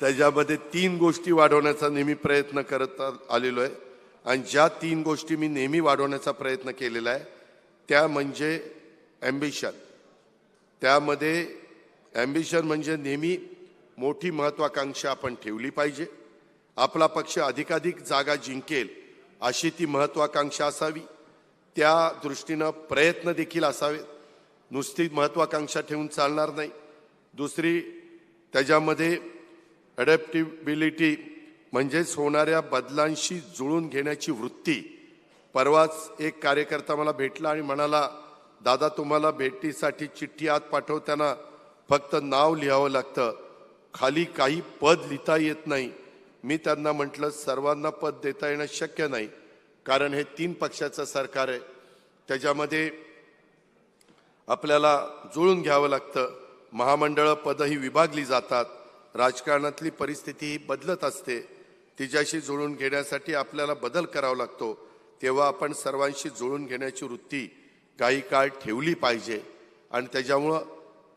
त्याच्यामध्ये तीन गोष्टी वाढवण्याचा नेहमी प्रयत्न करत आलेलो आहे. आणि ज्या तीन गोष्टी मी नेहमी वाढवण्याचा प्रयत्न केलेला आहे त्या म्हणजे ॲम्बिशन त्यामध्ये ॲम्बिशन म्हणजे नेहमी मोठी महत्त्वाकांक्षा आपण ठेवली पाहिजे. आपला पक्ष अधिकाधिक जागा जिंकेल अशी ती महत्त्वाकांक्षा असावी. त्या दृष्टीनं प्रयत्न देखील असावेत. नुसती महत्त्वाकांक्षा ठेवून चालणार नाही. दुसरी त्याच्यामध्ये अडॅप्टिबिलिटी म्हणजेच होणाऱ्या बदलांशी जुळून घेण्याची वृत्ती. परवाच एक कार्यकर्ता मला भेटला आणि म्हणाला दादा तुम्हाला भेटीसाठी चिठ्ठी आत पाठवताना फक्त नाव लिहावं लागतं. खाली काही पद लिहिता येत नाही. मी त्यांना म्हटलं सर्वांना पद देता येणं शक्य नाही. कारण हे तीन पक्षाचं सरकार आहे. त्याच्यामध्ये आपल्याला जुळून घ्यावं लागतं. महामंडळं पदही विभागली जातात. राजकारणातली परिस्थिती ही बदलत असते. तिच्याशी जुळून घेण्यासाठी आपल्याला बदल करावा लागतो. तेव्हा आपण सर्वांशी जुळून घेण्याची वृत्ती काही काळ ठेवली पाहिजे. आणि त्याच्यामुळं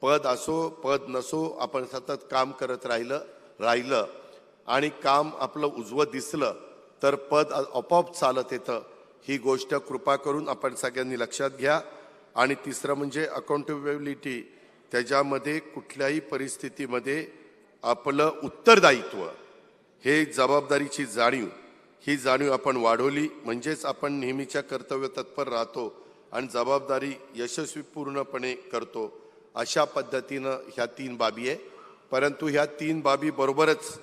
पद असो पद नसो आपण सतत काम करत राहिलं राहिलं. आणि काम आपलं उजवं दिसलं तर पद आपोआप चालत येतं. ही गोष्ट कृपा करून आपण सगळ्यांनी लक्षात घ्या. आणि तिसरं म्हणजे अकाउंटेबिलिटी त्याच्यामध्ये कुठल्याही परिस्थितीमध्ये आपलं उत्तरदायित्व. हे जबाबदारीची जाणीव. ही जाणीव आपण वाढवली म्हणजेच आपण नेहमीच्या कर्तव्य तत्पर राहतो आणि जबाबदारी यशस्वी पूर्णपणे करतो. अशा पद्धतीनं ह्या तीन बाबी आहे. परंतु ह्या तीन बाबी बरोबरच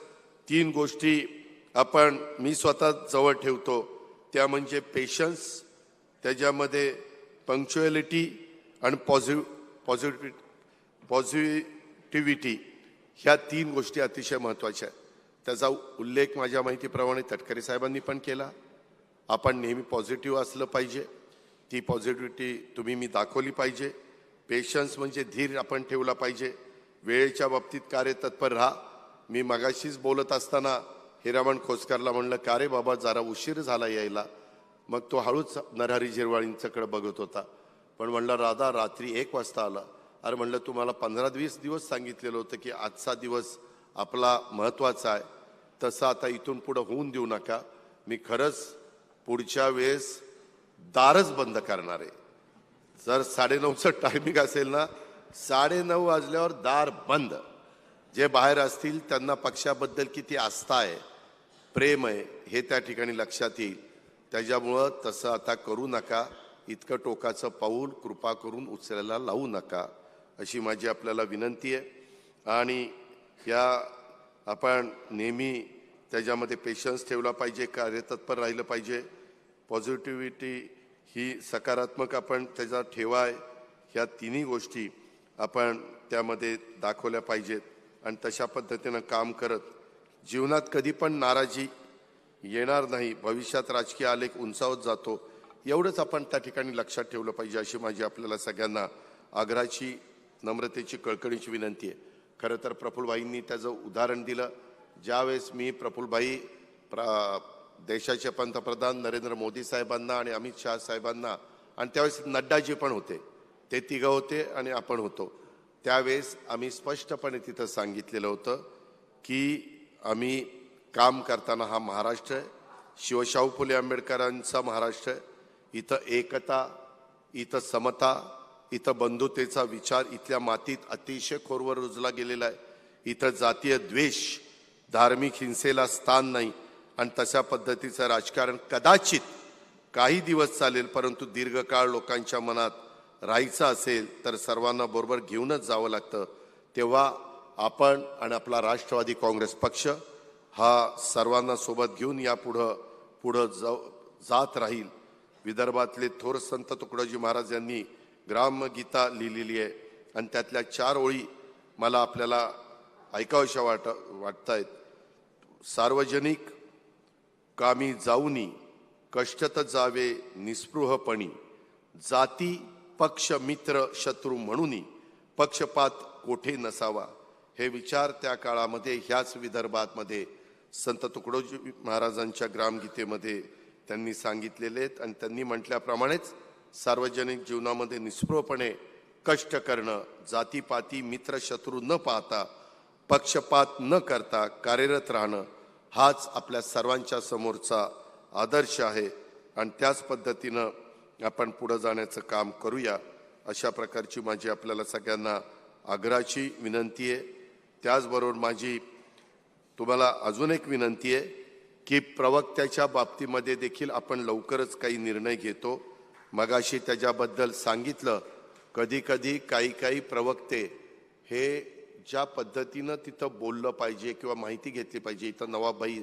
तीन गोष्टी आपण मी स्वतः जवळ ठेवतो. त्या म्हणजे पेशन्स त्याच्यामध्ये पंक्च्युएलिटी आणि पॉझि पॉझिटिव्ह पॉझिटिव्हिटी ह्या तीन गोष्टी अतिशय महत्त्वाच्या आहेत. त्याचा उल्लेख माझ्या माहितीप्रमाणे तटकरे साहेबांनी पण केला. आपण नेहमी पॉझिटिव्ह असलं पाहिजे. ती पॉझिटिव्हिटी तुम्ही मी दाखवली पाहिजे. पेशन्स म्हणजे धीर आपण ठेवला पाहिजे. वेळेच्या बाबतीत कार्यतत्पर राहा. मी मगाशीच बोलत असताना हिरामण खोसकरला म्हणलं का रे बाबा जरा उशीर झाला यायला. मग तो हळूच नरहरी झिरवाळींच्याकडे बघत होता. पण म्हणलं राधा रात्री एक वाजता आला. अरे म्हणलं तुम्हाला पंधरा वीस दिवस सांगितलेलं होतं की आजचा दिवस आपला महत्त्वाचा आहे. तसं आता इथून पुढं होऊन देऊ नका. मी खरंच पुढच्या वेळेस दारच बंद करणार आहे. जर साडेनऊचं टायमिंग असेल ना साडेनऊ वाजल्यावर दार बंद. जे बाहेर असतील त्यांना पक्षाबद्दल किती आस्था आहे प्रेम आहे हे त्या ठिकाणी लक्षात येईल. त्याच्यामुळं तसं आता करू नका. इतकं टोकाचं पाऊल कृपा करून उचलायला लावू नका. अशी माझी आपल्याला विनंती आहे. आणि या आपण नेहमी त्याच्यामध्ये पेशन्स ठेवला पाहिजे कार्यतत्पर राहिलं पाहिजे. पॉझिटिव्हिटी ही सकारात्मक आपण त्याचा ठेवा आहे. ह्या तिन्ही गोष्टी आपण त्यामध्ये दाखवल्या पाहिजेत आणि तशा पद्धतीनं काम करत जीवनात कधी पण नाराजी येणार नाही. भविष्यात राजकीय आलेख उंचावत जातो. एवढंच आपण त्या ठिकाणी लक्षात ठेवलं पाहिजे अशी माझी आपल्याला सगळ्यांना आग्राची नम्रतेची कळकळीची विनंती आहे. खरं तर प्रफुलबाईंनी त्याचं उदाहरण दिलं. ज्यावेळेस मी प्रफुलबाई प्र देशाचे पंतप्रधान नरेंद्र मोदी साहेबांना आणि अमित शहा साहेबांना आणि त्यावेळेस नड्डाजी पण होते. ते तिघं होते आणि आपण होतो. त्यावेळेस आम्ही स्पष्टपणे तिथं सांगितलेलं होतं की आम्ही काम करताना हा महाराष्ट्र आहे. शिवशाहू फुले आंबेडकरांचा महाराष्ट्र आहे. इथं एकता इथं समता इथं बंधुतेचा विचार इथल्या मातीत अतिशय खोरवर रुजला गेलेला आहे. इथं जातीय द्वेष धार्मिक हिंसेला स्थान नाही. आणि तशा पद्धतीचं राजकारण कदाचित काही दिवस चालेल परंतु दीर्घकाळ लोकांच्या मनात राहायचं असेल तर सर्वांना बरोबर घेऊनच जावं लागतं. तेव्हा आपण आणि आपला राष्ट्रवादी काँग्रेस पक्ष हा सर्वांना सोबत घेऊन यापुढं पुढं जाऊ जात राहील. विदर्भातले थोर संत तुकडोजी महाराज यांनी ग्रामगीता लिहिलेली आहे. आणि त्यातल्या चार ओळी मला आपल्याला ऐकाव्याशा वाट वाटत आहेत सार्वजनिक कामी जाऊनी कष्टत जावे निस्पृहपणी जाती पक्ष मित्र शत्रू म्हणून पक्षपात कोठे नसावा हे विचार त्या काळामध्ये ह्याच विदर्भातमध्ये संत तुकडोजी महाराजांच्या ग्रामगीतेमध्ये त्यांनी सांगितलेले आहेत. आणि त्यांनी म्हटल्याप्रमाणेच सार्वजनिक जीवनामध्ये निस्पृहपणे कष्ट करणं जातीपाती मित्र शत्रू न पाहता पक्षपात न करता कार्यरत राहणं हाच आपल्या सर्वांच्या समोरचा आदर्श आहे. आणि त्याच पद्धतीनं आपण पुढं जाण्याचं काम करूया. अशा प्रकारची माझी आपल्याला सगळ्यांना आग्रहाची विनंती आहे. त्याचबरोबर माझी तुम्हाला अजून एक विनंती आहे की प्रवक्त्याच्या बाबतीमध्ये देखील आपण लवकरच काही निर्णय घेतो. मगाशी त्याच्याबद्दल सांगितलं कधी कधी काही काही प्रवक्ते हे ज्या पद्धतीनं तिथं बोललं पाहिजे किंवा माहिती घेतली पाहिजे इथं नवाबभाई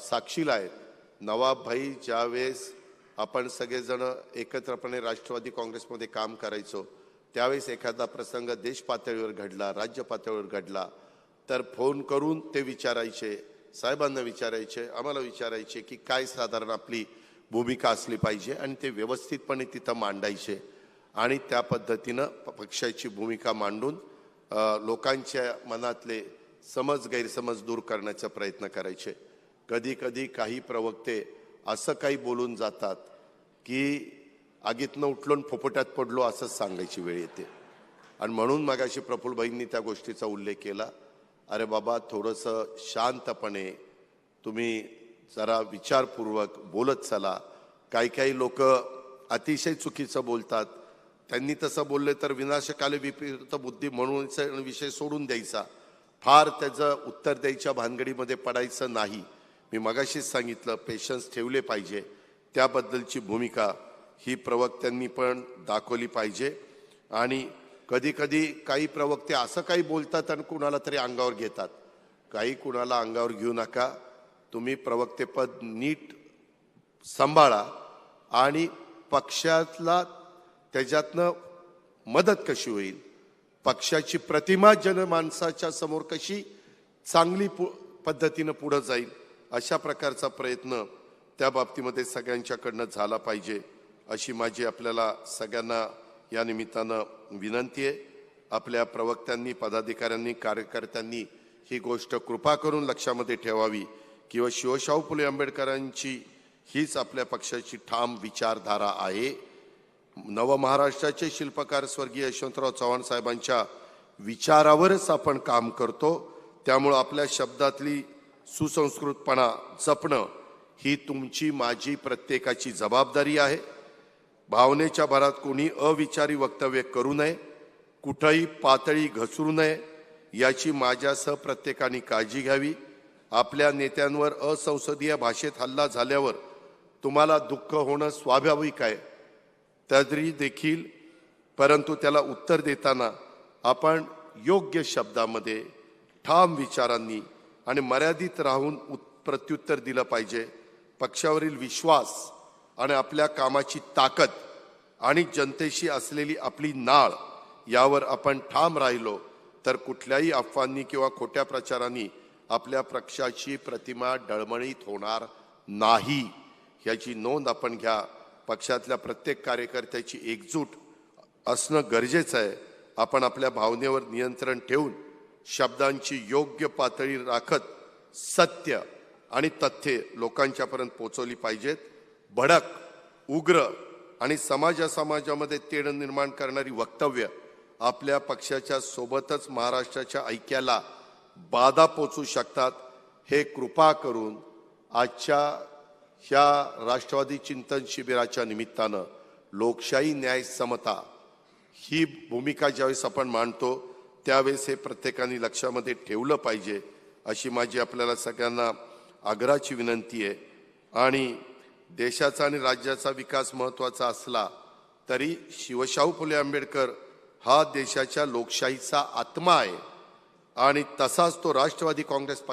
साक्षीला आहेत. नवाबभाई ज्यावेळेस आपण सगळेजण एकत्रपणे राष्ट्रवादी काँग्रेसमध्ये काम करायचो त्यावेळेस एखादा प्रसंग देश पातळीवर घडला राज्य पातळीवर घडला तर फोन करून ते विचारायचे साहेबांना विचारायचे आम्हाला विचारायचे की काय साधारण आपली भूमिका असली पाहिजे आणि ते व्यवस्थितपणे तिथं मांडायचे आणि त्या पद्धतीनं प- पक्षाची भूमिका मांडून लोकांच्या मनातले समज गैरसमज दूर करण्याचा प्रयत्न करायचे. कधी कधी काही प्रवक्ते असं काही बोलून जातात की आगीतनं उठलो आणि फोपट्यात पडलो असंच सांगायची वेळ येते. आणि म्हणून मगाशी प्रफुल्लबाईंनी त्या गोष्टीचा उल्लेख केला. अरे बाबा थोडंसं शांतपणे तुम्ही जरा विचारपूर्वक बोलत चला. काही काही लोक अतिशय चुकीचं बोलतात. त्यांनी तसं बोलले तर विनाशकाले विपरीत बुद्धी म्हणून विषय सोडून द्यायचा. फार त्याचं उत्तर द्यायच्या भानगडीमध्ये पडायचं नाही. मी मगाशीच सांगितलं पेशन्स ठेवले पाहिजे. त्याबद्दलची भूमिका ही प्रवक्त्यांनी पण दाखवली पाहिजे. आणि कधीकधी काही प्रवक्ते असं काही बोलतात आणि कुणाला तरी अंगावर घेतात. काही कुणाला अंगावर घेऊ नका. तुम्ही प्रवक्तेपद नीट सांभाळा आणि पक्षातला त्याच्यातनं मदत कशी होईल? पक्षाची प्रतिमा जनमानसाच्या समोर कशी चांगली पु पद्धतीनं पुढं जाईल? अशा प्रकारचा प्रयत्न त्या बाबतीमध्ये सगळ्यांच्याकडनं झाला पाहिजे अशी माझी आपल्याला सगळ्यांना या निमित्तानं विनंती आहे. आपल्या प्रवक्त्यांनी पदाधिकाऱ्यांनी कार्यकर्त्यांनी ही गोष्ट कृपा करून लक्षामध्ये ठेवावी. किंवा शिवशाहू फुले आंबेडकरांची हीच आपल्या पक्षाची ठाम विचारधारा आहे. नवमहाराष्ट्राचे शिल्पकार स्वर्गीय यशवंतराव चव्हाण साहेबांच्या विचारावरच आपण काम करतो. त्यामुळं आपल्या शब्दातली सुसंस्कृतपणा जपणं ही तुमची माझी प्रत्येकाची जबाबदारी आहे. भावनेच्या भरात कोणी अविचारी वक्तव्य करू नये. कुठंही पातळी घसरू नये. याची माझ्यासह प्रत्येकाने काळजी घ्यावी. आपल्या नेत्यांवर असंसदीय भाषेत हल्ला झाल्यावर तुम्हाला दुःख होणं स्वाभाविक आहे. तरी देखील परंतु त्याला उत्तर देताना आपण योग्य शब्दामध्ये ठाम विचारांनी आणि मर्यादित राहून उत् प्रत्युत्तर दिलं पाहिजे. पक्षावरील विश्वास आणि आपल्या कामाची ताकद आणि जनतेशी असलेली आपली नाळ यावर आपण ठाम राहिलो तर कुठल्याही अफवांनी किंवा खोट्या प्रचारांनी आपल्या पक्षाची प्रतिमा डळमळीत होणार नाही याची नोंद आपण घ्या. पक्षातल्या प्रत्येक कार्यकर्त्याची एकजूट असणं गरजेचं आहे. आपण आपल्या भावनेवर नियंत्रण ठेवून शब्दांची योग्य पातळी राखत सत्य आणि तथ्ये लोकांच्यापर्यंत पोचवली पाहिजेत. भडक उग्र आणि समाजा समाजामध्ये तेढ निर्माण करणारी वक्तव्य आपल्या पक्षाच्या सोबतच महाराष्ट्राच्या ऐक्याला बाधा पोचू शकतात हे कृपा करून आजच्या ह्या राष्ट्रवादी चिंतन शिबिराच्या निमित्तानं लोकशाही न्याय समता ही भूमिका ज्यावेळेस आपण मांडतो त्यावेळेस हे प्रत्येकाने लक्षामध्ये ठेवलं पाहिजे अशी माझी आपल्याला सगळ्यांना आग्रहाची विनंती आहे. आणि देशाचा आणि राज्याचा विकास महत्त्वाचा असला तरी शिवशाहू फुले आंबेडकर हा देशाच्या लोकशाहीचा आत्मा आहे. आणि तसाच तो राष्ट्रवादी काँग्रेस पक्ष